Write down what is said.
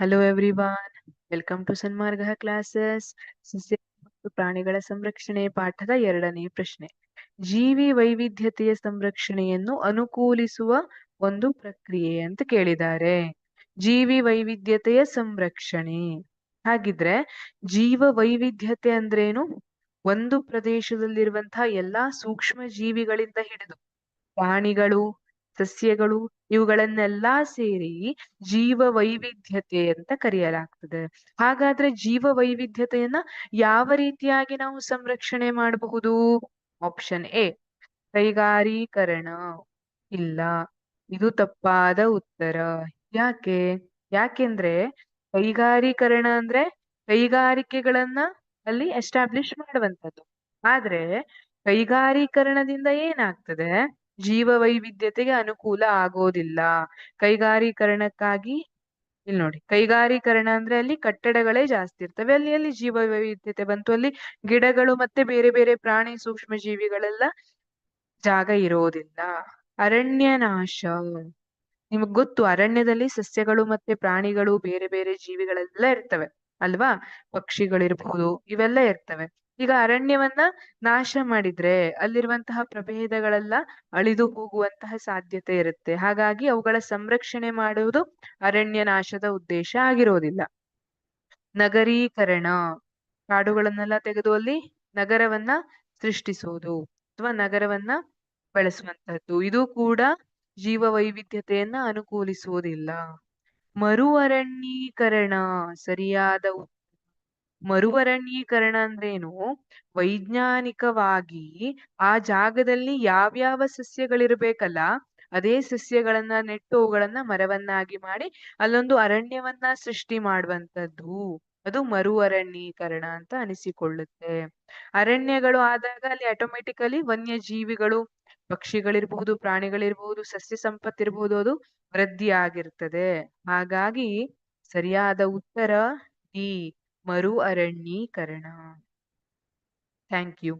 Hello everyone welcome to Sanmarga classes ಸಸ್ಯ ಮತ್ತು ಪ್ರಾಣಿಗಳ ಸಂರಕ್ಷಣೆ ಪಾಠದ ಎರಡನೇ ಪ್ರಶ್ನೆ ಜೀವಿ ವೈವಿಧ್ಯತೆಯ ಸಂರಕ್ಷಣೆಯನ್ನು ಅನುಕೂಲಿಸುವ ಒಂದು ಪ್ರಕ್ರಿಯೆ ಅಂತ ಕೇಳಿದ್ದಾರೆ. ಜೀವಿ ವೈವಿಧ್ಯತೆಯ ಸಂರಕ್ಷಣೆ ಹಾಗಿದ್ರೆ ಜೀವ ವೈವಿಧ್ಯತೆ ಅಂದ್ರೇನು? ಒಂದು ಪ್ರದೇಶದಲ್ಲಿರುವಂತಹ ಎಲ್ಲಾ ಸೂಕ್ಷ್ಮ ಜೀವಿಗಳಿಂದ ಹಿಡಿದು ಪ್ರಾಣಿಗಳು ಸಸ್ಯಗಳು ಇವುಗಳನ್ನೆಲ್ಲಾ ಸೇರಿ ಜೀವ ವೈವಿಧ್ಯತೆ ಅಂತ ಕರೆಯಲಾಗ್ತದೆ. ಹಾಗಾದ್ರೆ ಜೀವ ವೈವಿಧ್ಯತೆಯನ್ನ ಯಾವ ರೀತಿಯಾಗಿ ನಾವು ಸಂರಕ್ಷಣೆ ಮಾಡಬಹುದು? ಆಪ್ಷನ್ ಎ ಕೈಗಾರೀಕರಣ. ಇಲ್ಲ, ಇದು ತಪ್ಪಾದ ಉತ್ತರ. ಯಾಕೆ? ಯಾಕೆಂದ್ರೆ ಕೈಗಾರೀಕರಣ ಅಂದ್ರೆ ಕೈಗಾರಿಕೆಗಳನ್ನ ಅಲ್ಲಿ ಎಸ್ಟಾಬ್ಲಿಷ್ ಮಾಡುವಂತದ್ದು ಆದ್ರೆ ಕೈಗಾರೀಕರಣದಿಂದ ಏನಾಗ್ತದೆ? ಜೀವ ವೈವಿಧ್ಯತೆಗೆ ಅನುಕೂಲ ಆಗೋದಿಲ್ಲ. ಕೈಗಾರೀಕರಣಕ್ಕಾಗಿ ಇಲ್ಲಿ ನೋಡಿ, ಕೈಗಾರೀಕರಣ ಅಂದ್ರೆ ಅಲ್ಲಿ ಕಟ್ಟಡಗಳೇ ಜಾಸ್ತಿ ಇರ್ತವೆ. ಅಲ್ಲಿ ಅಲ್ಲಿ ಜೀವ ವೈವಿಧ್ಯತೆ ಬಂತು. ಅಲ್ಲಿ ಗಿಡಗಳು ಮತ್ತೆ ಬೇರೆ ಬೇರೆ ಪ್ರಾಣಿ ಸೂಕ್ಷ್ಮ ಜೀವಿಗಳೆಲ್ಲ ಜಾಗ ಇರೋದಿಲ್ಲ. ಅರಣ್ಯ ನಾಶ ನಿಮಗ್ ಗೊತ್ತು, ಅರಣ್ಯದಲ್ಲಿ ಸಸ್ಯಗಳು ಮತ್ತೆ ಪ್ರಾಣಿಗಳು ಬೇರೆ ಬೇರೆ ಜೀವಿಗಳೆಲ್ಲ ಇರ್ತವೆ ಅಲ್ವಾ? ಪಕ್ಷಿಗಳಿರ್ಬಹುದು ಇವೆಲ್ಲ ಇರ್ತವೆ. ಈಗ ಅರಣ್ಯವನ್ನ ನಾಶ ಮಾಡಿದ್ರೆ ಅಲ್ಲಿರುವಂತಹ ಪ್ರಭೇದಗಳೆಲ್ಲ ಅಳಿದು ಹೋಗುವಂತಹ ಸಾಧ್ಯತೆ ಇರುತ್ತೆ. ಹಾಗಾಗಿ ಅವುಗಳ ಸಂರಕ್ಷಣೆ ಮಾಡುವುದು ಅರಣ್ಯ ನಾಶದ ಉದ್ದೇಶ ಆಗಿರೋದಿಲ್ಲ. ನಗರೀಕರಣ, ಕಾಡುಗಳನ್ನೆಲ್ಲ ತೆಗೆದು ಅಲ್ಲಿ ನಗರವನ್ನ ಸೃಷ್ಟಿಸುವುದು ಅಥವಾ ನಗರವನ್ನ ಬೆಳೆಸುವಂತಹದ್ದು ಇದು ಕೂಡ ಜೀವ ವೈವಿಧ್ಯತೆಯನ್ನ ಅನುಕೂಲಿಸುವುದಿಲ್ಲ. ಮರು ಅರಣ್ಯೀಕರಣ ಸರಿಯಾದ ಮರುವರಣ್ಯೀಕರಣ ಅಂದ್ರೇನು? ವೈಜ್ಞಾನಿಕವಾಗಿ ಆ ಜಾಗದಲ್ಲಿ ಯಾವ್ಯಾವ ಸಸ್ಯಗಳಿರ್ಬೇಕಲ್ಲ, ಅದೇ ಸಸ್ಯಗಳನ್ನ, ನೆಟ್ಟು ಅವುಗಳನ್ನ ಮರವನ್ನಾಗಿ ಮಾಡಿ ಅಲ್ಲೊಂದು ಅರಣ್ಯವನ್ನ ಸೃಷ್ಟಿ ಮಾಡುವಂತದ್ದು ಅದು ಮರು ಅರಣ್ಯೀಕರಣ ಅಂತ ಅನಿಸಿಕೊಳ್ಳುತ್ತೆ. ಅರಣ್ಯಗಳು ಆದಾಗ ಅಲ್ಲಿ ಆಟೋಮೆಟಿಕಲಿ ವನ್ಯಜೀವಿಗಳು ಪಕ್ಷಿಗಳಿರ್ಬಹುದು ಪ್ರಾಣಿಗಳಿರ್ಬಹುದು ಸಸ್ಯ ಸಂಪತ್ತಿರ್ಬಹುದು ಅದು ವೃದ್ಧಿ ಆಗಿರ್ತದೆ ಹಾಗಾಗಿ ಸರಿಯಾದ ಉತ್ತರ ಡಿ. ಮರು ಅರಣ್ಯೀಕರಣ ಥ್ಯಾಂಕ್ ಯು.